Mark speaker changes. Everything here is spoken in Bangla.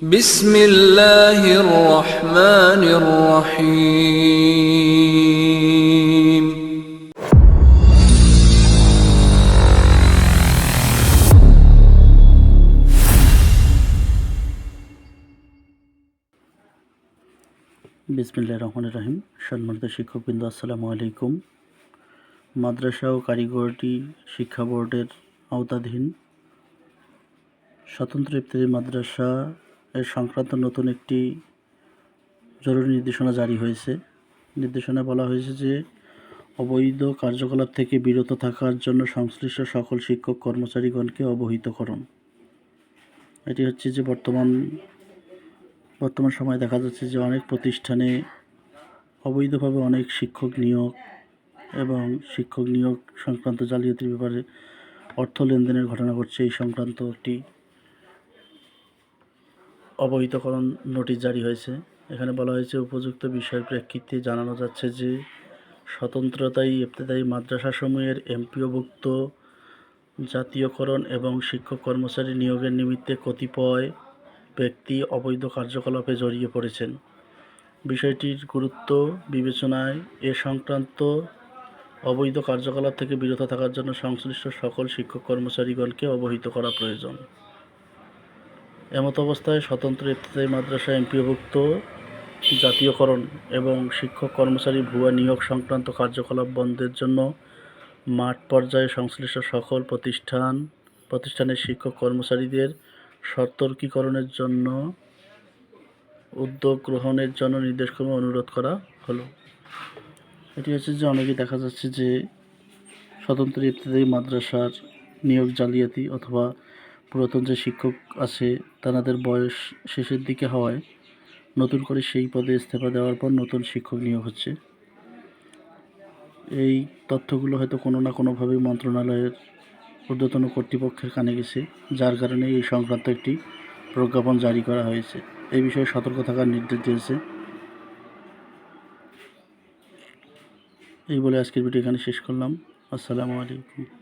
Speaker 1: بسم الله الرحمن الرحيم
Speaker 2: বিসমিল্লাহ রহমান রাহিম সম্মানিত শিক্ষকবৃন্দ আসসালামু আলাইকুম মাদ্রাসা ও কারিগরি শিক্ষা বোর্ডের আওতাধীন স্বতন্ত্র ইফতারি মাদ্রাসা এর সংক্রান্ত নতুন একটি জরুরি নির্দেশনা জারি হয়েছে। নির্দেশনা বলা হয়েছে যে, অবৈধ কার্যকলাপ থেকে বিরত থাকার জন্য সংশ্লিষ্ট সকল শিক্ষক কর্মচারীগণকে অবহিত করুন এটি হচ্ছে যে, বর্তমান বর্তমান সময়ে দেখা যাচ্ছে যে, অনেক প্রতিষ্ঠানে অবৈধভাবে অনেক শিক্ষক নিয়োগ এবং শিক্ষক নিয়োগ সংক্রান্ত জালিয়াতির ব্যাপারে অর্থ লেনদেনের ঘটনা ঘটছে। এই সংক্রান্ত একটি অবহিতকরণ নোটিশ জারি হয়েছে। এখানে বলা হয়েছে, উপযুক্ত বিষয়ের প্রেক্ষিতে জানানো যাচ্ছে যে, স্বতন্ত্রতাই ইবতেদায়ী মাদ্রাসাসমূহের এমপিওভুক্ত জাতীয়করণ এবং শিক্ষক কর্মচারী নিয়োগের নিমিত্তে কতিপয় ব্যক্তি অবৈধ কার্যকলাপে জড়িয়ে পড়েছেন। বিষয়টির গুরুত্ব বিবেচনায় এ সংক্রান্ত অবৈধ কার্যকলাপ থেকে বিরত থাকার জন্য সংশ্লিষ্ট সকল শিক্ষক কর্মচারীগণকে অবহিত করা প্রয়োজন। এমত অবস্থায় স্বতন্ত্র ইফতেদায়ী মাদ্রাসা এমপিওভুক্ত জাতীয়করণ এবং শিক্ষক কর্মচারী ভুয়া নিয়োগ সংক্রান্ত কার্যকলাপ বন্ধের জন্য মাঠ পর্যায়ে সংশ্লিষ্ট সকল প্রতিষ্ঠান, প্রতিষ্ঠানের শিক্ষক কর্মচারীদের সতর্কীকরণের জন্য উদ্যোগ গ্রহণের জন্য নির্দেশক্রমে অনুরোধ করা হলো। এটি হচ্ছে যে অনেকে দেখা যাচ্ছে যে স্বতন্ত্র ইত্যাদি মাদ্রাসার নিয়োগ জালিয়াতি অথবা পুরাতন যে শিক্ষক আছে তাদের বয়স শেষের দিকে হওয়ায় নতুন করে সেই পদে ইস্তফা দেওয়ার পর নতুন শিক্ষক নিয়োগ হচ্ছে। এই তথ্যগুলো হয়তো কোনো না কোনোভাবেই মন্ত্রণালয়ের ঊর্ধ্বতন কর্তৃপক্ষের কানে গেছে, যার কারণে এই সংক্রান্ত একটি প্রজ্ঞাপন জারি করা হয়েছে। এই বিষয়ে সতর্ক থাকার নির্দেশ দিয়েছে। এই বলে আজকের ভিডিও এখানে শেষ করলাম। আসসালামু আলাইকুম।